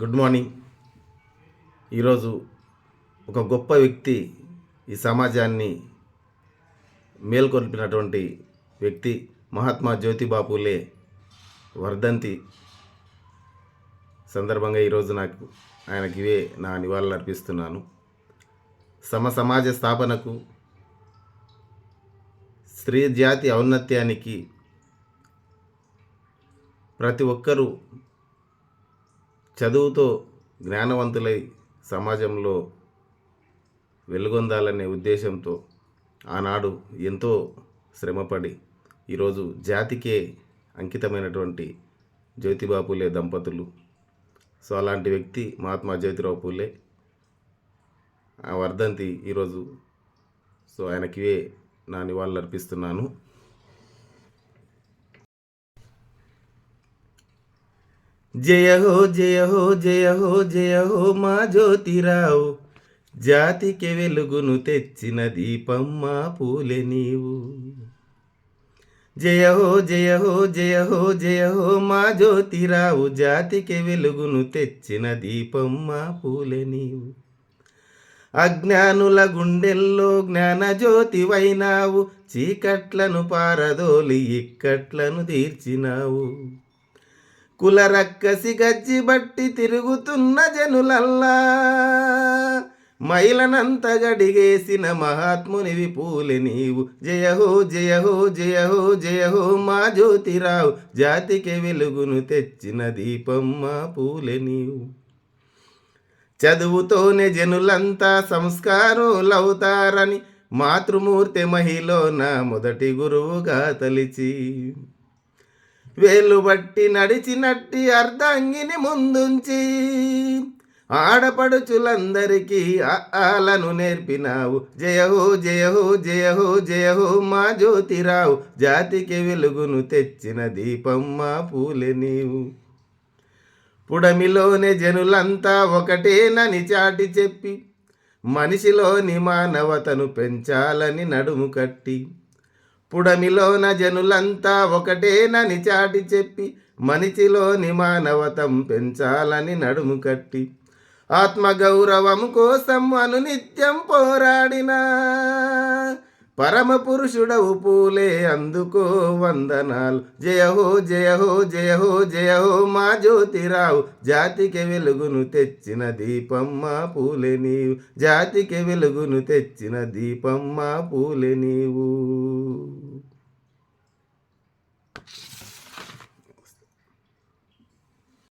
Good morning. ఈరోజు ఒక గొప్ప వ్యక్తి ఈ సమాజాన్ని మేల్కొల్పినటువంటి వ్యక్తి మహాత్మా జ్యోతిబా పూలే వర్ధంతి సందర్భంగా ఈరోజు నాకు ఆయనకి ఇవే నా నివాళులు అర్పిస్తున్నాను. సమ సమాజ స్థాపనకు స్త్రీ జాతి ఔన్నత్యానికి ప్రతి ఒక్కరూ చదువుతో జ్ఞానవంతులై సమాజంలో వెలుగొందాలనే ఉద్దేశంతో ఆనాడు ఎంతో శ్రమపడి ఈరోజు జాతికే అంకితమైనటువంటి జ్యోతిబా పూలే దంపతులు. సో అలాంటి వ్యక్తి మహాత్మా జ్యోతిరావు పూలే. ఆ వర్ధంతి ఈరోజు సో ఆయనకివే నా నివాళులు అర్పిస్తున్నాను జయ హో జయ హో జయ హో జయ హో మా జ్యోతిరావు. జాతికి వెలుగును తెచ్చిన దీపం మా పూలే నీవు. జయ హో జయ హో జయ హో జయ హో మా జ్యోతిరావు. జాతికి వెలుగును తెచ్చిన దీపం మా పూలే నీవు. అజ్ఞానుల గుండెల్లో జ్ఞాన జ్యోతివైనావు. చీకట్లను పారదోలి ఇక్కట్లను తీర్చినావు. కులరక్కసి గజ్జి బట్టి తిరుగుతున్న జనులల్లా. మైలనంత గడిగేసిన మహాత్మునివి పూలె నీవు. జయహో జయహో జయహో జయహో మా జ్యోతిరావు. జాతికి వెలుగును తెచ్చిన దీపం మా పూలె నీవు. చదువుతోనే జనులంతా సంస్కారులవుతారని మాతృమూర్తి మహిళ నా మొదటి గురువుగా తలిచి. వేలు బట్టి నడిచినట్టి అర్ధాంగిని ముందుంచి ఆడపడుచులందరికీ ఆలను నేర్పినావు. జయహో జయహో జయహో జయహో మా జ్యోతిరావు జాతికి వెలుగును తెచ్చిన దీపం మా పూలె నీవు. పుడమిలోనే జనులంతా ఒకటేనని చాటి చెప్పి మనిషిలోని మానవతను పెంచాలని నడుము కట్టి పుడమిలోన జనులంతా ఒకటేనని చాటి చెప్పి మనిషిలోని మానవతం పెంచాలని నడుము కట్టి ఆత్మగౌరవం కోసం అనునిత్యం పోరాడినా. పరమ పురుషుడవు పూలే అందుకో వందనాలు. జయహో జయహో జయహో జయహో మా జ్యోతిరావు. జాతికి వెలుగును తెచ్చిన దీపమ్మ పూలే నీవు. జాతికి వెలుగును తెచ్చిన దీపమ్మ పూలే నీవు.